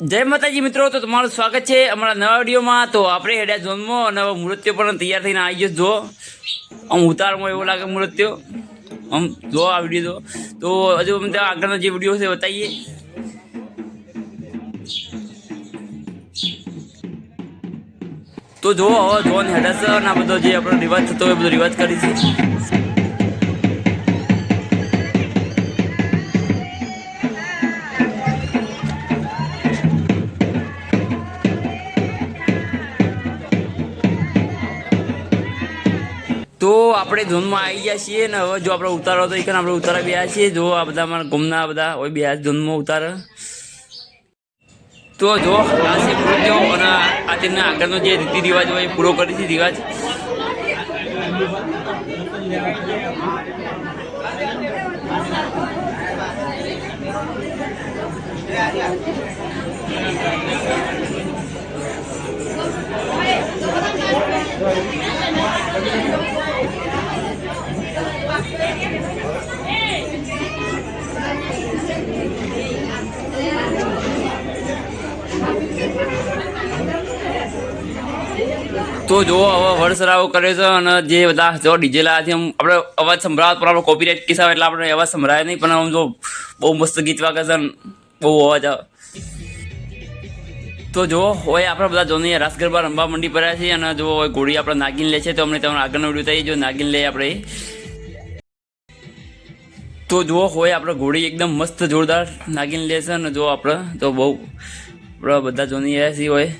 જય માતાજી મિત્રો, તો તમારું સ્વાગત છે અમારા નવા વિડીયોમાં. તો આપણે હેડ્યા ઝોનમાં અને મૃત્યુ પણ તૈયાર થઈને આવી ગયો જો. આમ ઉતારમાં એવું લાગે મૃત્યુ. આમ જો આ વીડિયો જો. તો હજુ અમે ત્યાં આગળનો જે વીડિયો છે, બતાવીએ. તો જો, હવે જોન હેડસ આ બધો જે આપણો રિવાજ થતો હોય બધો રિવાજ કરીશું. તો આપણે ધૂનમાં આવી ગયા છીએ ને હવે જો આપણે ઉતારો તો એક આપણે ઉતારા બે છીએ. જો આ બધા અમારા ગુમના બધા હોય બે ધૂનમાં ઉતાર. તો જો, આ છે અને આ તેમના આગળનો જે રીતિ રિવાજ હોય એ પૂરો કરી છે રિવાજ. તો જો હવે વરસરાવો કરે છે અને જે બધા જો ડીજે લાવ્યા છે, આમ આપણે અવાજ સંભળાવત પણ આપણે કોપીરાઇટ કિસ્સા એટલે આપણે અવાજ સંભળાય નહીં, પણ આમ જો બહુ મસ્ત ગીત વાગે છે બહુ અવાજ આવે. તો જો હોય આપણે બધા જોની રાસ ગરબા રમવા મંડી પડ્યા છે અને જો ઘોડી આપણે નાગીન લે છે, તો અમને તમને આગળનો વીડિયો થઈ જો નાગીન લે આપણે. તો જો હોય આપણે ઘોડી એકદમ મસ્ત જોરદાર નાગીન લે છે અને જો આપણે, તો બહુ આપણે બધા જોની રહ્યા છીએ હોય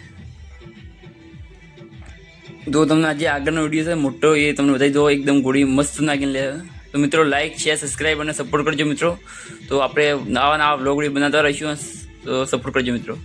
જો તમને આજે આગળનો વીડિયો છે, મોટો એ તમને બતાવી દો એકદમ ઘોડી મસ્ત નાખીને લે તો મિત્રો લાઈક શેર સબસ્ક્રાઈબ અને સપોર્ટ કરજો મિત્રો. તો આપણે નવા નવા વ્લોગ બનાવતા રહીશું, તો સપોર્ટ કરજો મિત્રો.